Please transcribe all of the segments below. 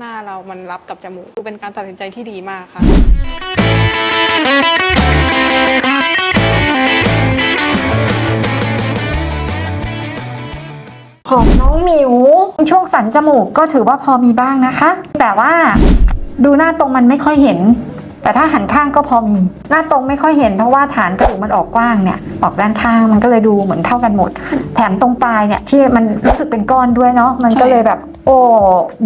หน้าเรามันรับกับจมูกคือเป็นการตัดสินใจที่ดีมากค่ะ ของน้องหมิวช่วงสันจมูกก็ถือว่าพอมีบ้างนะคะ แต่ว่าดูหน้าตรงมันไม่ค่อยเห็น แต่ถ้าหันข้างก็พอมี หน้าตรงไม่ค่อยเห็นเพราะว่าฐานกระดูกมันออกกว้างเนี่ย ออกด้านข้างมันก็เลยดูเหมือนเท่ากันหมด แถมตรงปลายเนี่ยที่มันรู้สึกเป็นก้อนด้วยเนาะมันก็เลยแบบ โอ้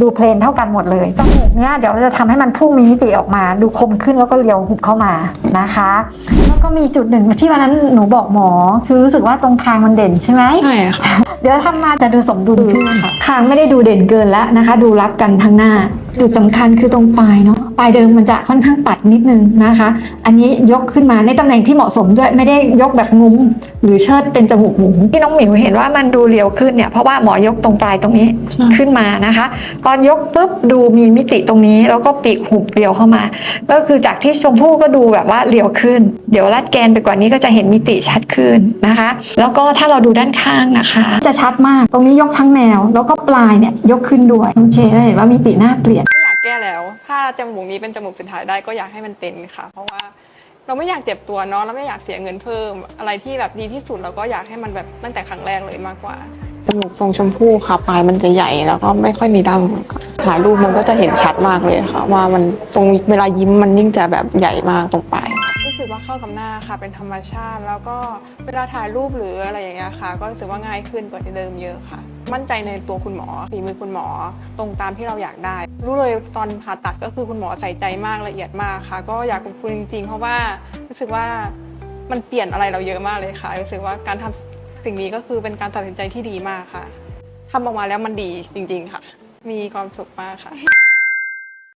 ดูเพลนเท่ากันหมดเลยจมูกเนี่ยเดี๋ยวเราจะทำให้มันพุ่งมีมิติออกมา ดูคมขึ้นแล้วก็เรียวหุบเข้ามานะคะ แล้วก็มีจุดหนึ่งที่วันนั้นหนูบอกหมอ คือรู้สึกว่าตรงคางมันเด่นใช่ไหมใช่ค่ะเดี๋ยวทำมาจะดูสมดุลขึ้นคางไม่ได้ดูเด่นเกินแล้วนะคะ ดูรับกันทั้งหน้า จุดสำคัญคือตรงปลายเนาะ ปลายเดิมมันจะค่อนข้างปัดนิดนึงนะคะ อันนี้ยกขึ้นมาในตำแหน่งที่เหมาะสมด้วยไม่ได้ยกแบบงุ้มหรือเชิดเป็นจมูกหมูที่น้องหมิวเห็นว่ามันดูเรียวขึ้นเนี่ยเพราะว่าหมอยกตรงปลายตรงนี้ใช่ขึ้นมานะคะ ตอนยกปุ๊บดูมีมิติตรงนี้ แล้วก็ปีกหุบเรียวเข้ามา ก็คือจากที่ชมพู่ก็ดูแบบว่าเรียวขึ้น เดี๋ยวลัดแกนไปกว่านี้ก็จะเห็นมิติชัดขึ้นนะคะ แล้วก็ถ้าเราดูด้านข้างนะคะ จะชัดมากตรงนี้ยกทั้งแนว แล้วก็ปลายเนี่ยยกขึ้นด้วยโอเคแล้วเห็นว่ามิติหน้าเปลี่ยนไม่อยาก แก้แล้ว ถ้าจมูกนี้เป็นจมูกสุดท้ายได้ก็อยากให้มันเป็นค่ะ เพราะว่าเราไม่อยากเจ็บตัวเนาะเราไม่อยากเสียเงินเพิ่ม อะไรที่แบบดีที่สุดเราก็อยากให้มันแบบตั้งแต่ครั้งแรกเลยมากกว่าจมูกทรงชมพู่ค่ะปลายมันจะใหญ่แล้วก็ไม่ค่อยมีดั้งค่ะถ่ายรูปมันก็จะเห็นชัดมากเลยค่ะ ว่ามันตรงเวลายิ้มมันยิ่งจะแบบใหญ่มากตรงปลายรู้สึกว่าเข้ากับหน้าค่ะเป็นธรรมชาติ แล้วก็เวลาถ่ายรูปหรืออะไรอย่างเงี้ยค่ะ ก็รู้สึกว่าง่ายขึ้นกว่าเดิมเยอะค่ะ มั่นใจในตัวคุณหมอฝีมือคุณหมอ ตรงตามที่เราอยากได้ รู้เลยตอนผ่าตัดก็คือคุณหมอใส่ใจมากละเอียดมากค่ะ ก็อยากขอบคุณจริงๆ เพราะว่ารู้สึกว่ามันเปลี่ยนอะไรเราเยอะมากเลยค่ะ รู้สึกว่าการทำสิ่งนี้ก็คือเป็นการตัดสินใจที่ดีมากค่ะทำออกมาแล้วมันดีจริง ๆ ค่ะ มีความสุขมากค่ะ